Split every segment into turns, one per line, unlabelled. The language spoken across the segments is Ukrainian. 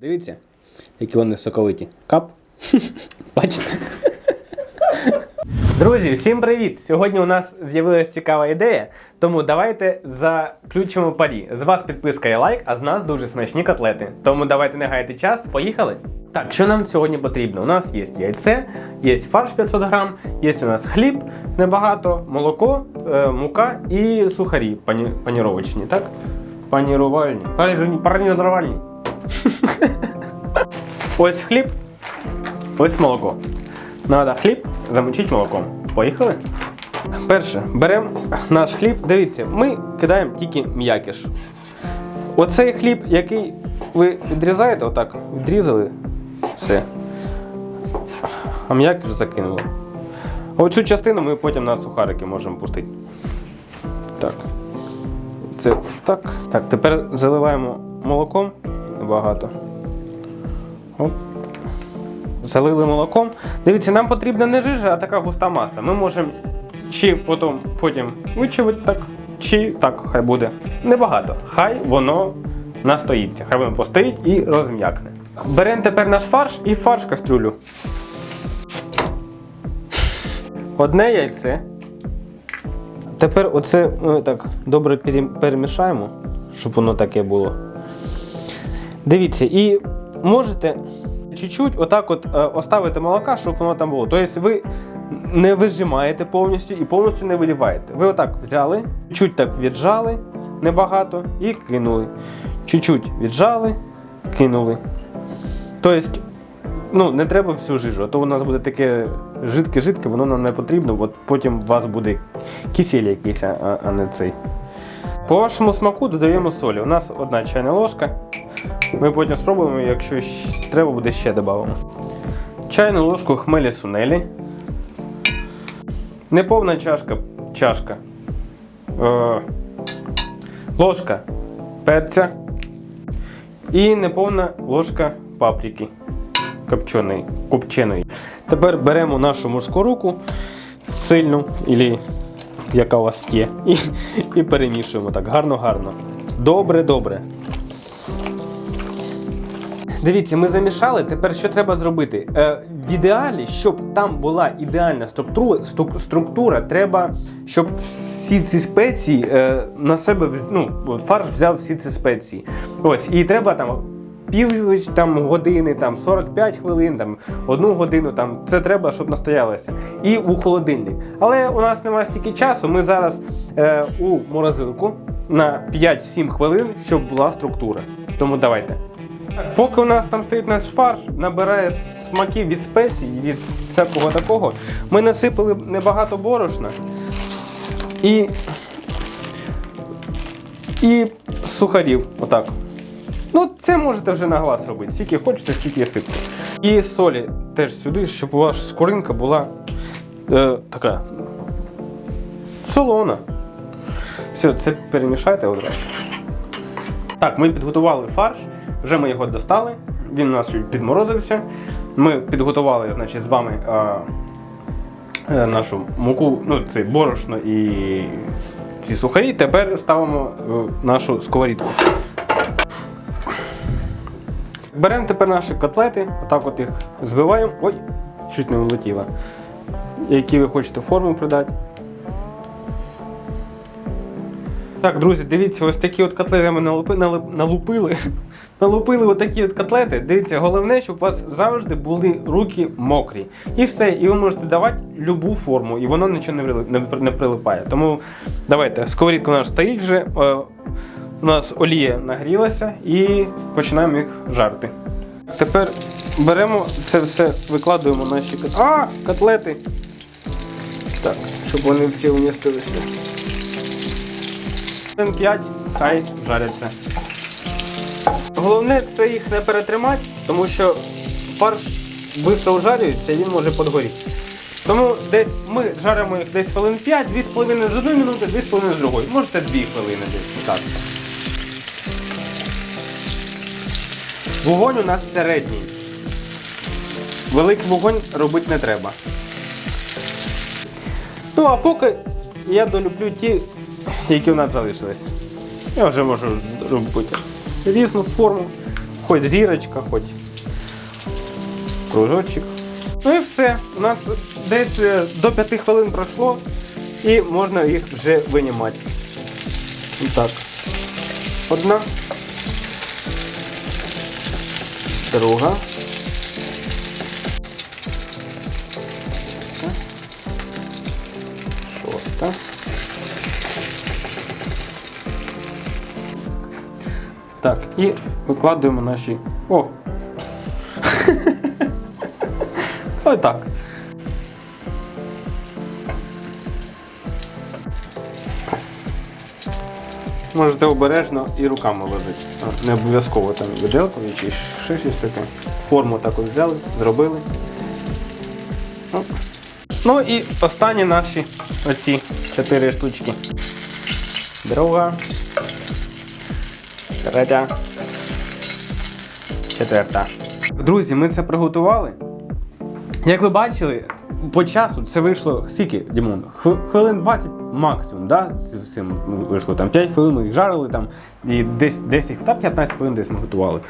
Дивіться, які вони соковиті. Кап. Бачите? Друзі, всім привіт! Сьогодні у нас з'явилася цікава ідея, тому давайте заключимо парі. З вас підписка і лайк, а з нас дуже смачні котлети. Тому давайте не гайте час, поїхали! Так, що нам сьогодні потрібно? У нас є яйце, є фарш 500 грам, є у нас хліб небагато, молоко, е, мука і сухарі пані, паніровочні, так? Панірувальні. Пані- Панірувальні. Ось хліб, ось молоко. Надо хліб замочити молоком. Поїхали? Перше, беремо наш хліб. Дивіться, ми кидаємо тільки м'якіш. Оцей хліб, який ви відрізаєте, отак, відрізали, все. А м'якіш закинули. Оцю частину ми потім на сухарики можемо пустити. Так. Це так. Так, тепер заливаємо молоком багато. Оп. Залили молоком. Дивіться, нам потрібна не жижа, а така густа маса. Ми можемо чи потім, потім вичавити так, чи так хай буде. Небагато. Хай воно настоїться. Хай воно постоїть і розм'якне. Беремо тепер наш фарш і фарш кастрюлю. Одне яйце. Тепер оце ми так добре перемішаємо, щоб воно таке було. Дивіться, і можете чуть-чуть отак от е, оставити молока, щоб воно там було. Тобто ви не вижимаєте повністю і повністю не виліваєте. Ви отак взяли, чуть так віджали небагато і кинули. Чуть-чуть віджали, кинули. Тобто, ну, не треба всю жижу, а то у нас буде таке жидке-жидке, воно нам не потрібно, от потім у вас буде кисель якийсь, а, а не цей. По вашому смаку додаємо солі. У нас одна чайна ложка. Ми потім спробуємо, якщо треба буде ще додамо. Чайну ложку хмелі сунелі. Неповна чашка. чашка. Е, ложка перця. І неповна ложка паприки копченої. копченої. Тепер беремо нашу мужську руку сильну, ілі яка у вас є, і, і перемішуємо так гарно-гарно. Добре, добре. Дивіться, ми замішали. Тепер що треба зробити? Е, в ідеалі, щоб там була ідеальна структура, структура треба, щоб всі ці спеції е, на себе ну, фарш взяв всі ці спеції. Ось, і треба там. Пів там, години, там 45 хвилин, там одну годину. Там це треба, щоб настоялося. І у холодильник. Але у нас немає стільки часу. Ми зараз е, у морозилку на 5-7 хвилин, щоб була структура. Тому давайте. Поки у нас там стоїть наш фарш, набирає смаків від спецій, від всякого такого, ми насипали небагато борошна і, і сухарів. Отак. Ну, це можете вже на глаз робити. Скільки хочете, стільки сипте. І солі теж сюди, щоб у вас шкуринка була е, така солона. Все, це перемішайте одразу. Так, ми підготували фарш, вже ми його достали. Він у нас підморозився. Ми підготували, значить, з вами е, нашу муку, ну, це борошно і ці сухарі. Тепер ставимо е, нашу сковорідку. Беремо тепер наші котлети, отак от їх збиваємо. Ой, чуть не влетіло. Які ви хочете форму придати. Так, друзі, дивіться, ось такі от котлети ми налупи, налуп- налупили. Налупили отакі от котлети. Дивіться, головне, щоб у вас завжди були руки мокрі. І все, і ви можете давати любу форму, і воно нічого не, прилипає. Тому давайте, сковорідка наша стоїть вже. е, у нас олія нагрілася і починаємо їх жарити. Тепер беремо це все, викладуємо наші котлети. А, котлети! Так, щоб вони всі вмістилися. Хвилин 5 хай жаряться. Головне це їх не перетримати, тому що фарш швидко ужарюється і він може подгоріти. Тому десь ми жаримо їх десь хвилин 5, 2,5 з одної минути, 2,5 з другої. Можете 2 хвилини десь так. Вогонь у нас середній. Великий вогонь робити не треба. Ну, а поки я долюблю ті, які у нас залишились. Я вже можу зробити різну форму. Хоч зірочка, хоч кружочок. Ну і все. У нас десь е, до 5 хвилин пройшло і можна їх вже винімати. Так. Одна. Друга. Шоста. Так, і викладуємо наші. О! Отак. Можете обережно і руками ложити. Не обов'язково там виделкою чи щось таке. Форму також взяли, зробили. Оп. Ну і останні наші оці чотири штучки. Друга. Третя. Четверта. Друзі, ми це приготували. Як ви бачили, по часу це вийшло скільки, Дімон? Хвилин 20 максимум, да? з всім вийшло. Там 5 хвилин ми їх жарили, там, і десь 10 та 15 хвилин десь ми готували.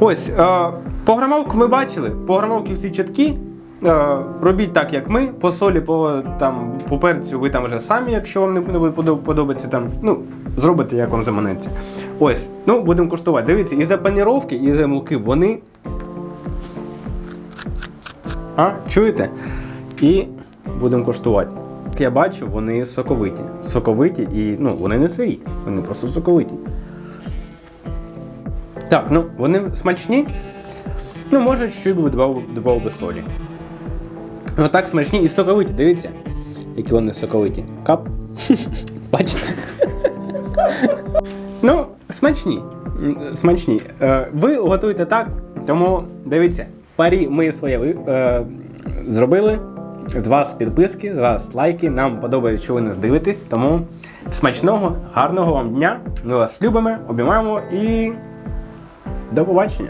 Ось, е, пограмовку ми бачили. Пограмовки всі чіткі. Е, робіть так, як ми. По солі, по, там, по перцю ви там вже самі, якщо вам не буде там, ну, зробите, як вам заманеться. Ось, ну, будемо куштувати. Дивіться, і за паніровки, і за муки вони а, чуєте? І будемо коштувати. Як я бачу, вони соковиті. Соковиті і ну, вони не сирі, вони просто соковиті. Так, ну вони смачні. Ну, може, чуть би додав, додав би солі. Ну так смачні і соковиті, дивіться, які вони соковиті. Кап. Бачите? ну, смачні. Смачні. Е, ви готуєте так, тому дивіться, парі ми своє е, зробили. З вас підписки, з вас лайки. Нам подобається, що ви нас дивитесь. Тому смачного, гарного вам дня. Ми вас любимо, обіймаємо і до побачення.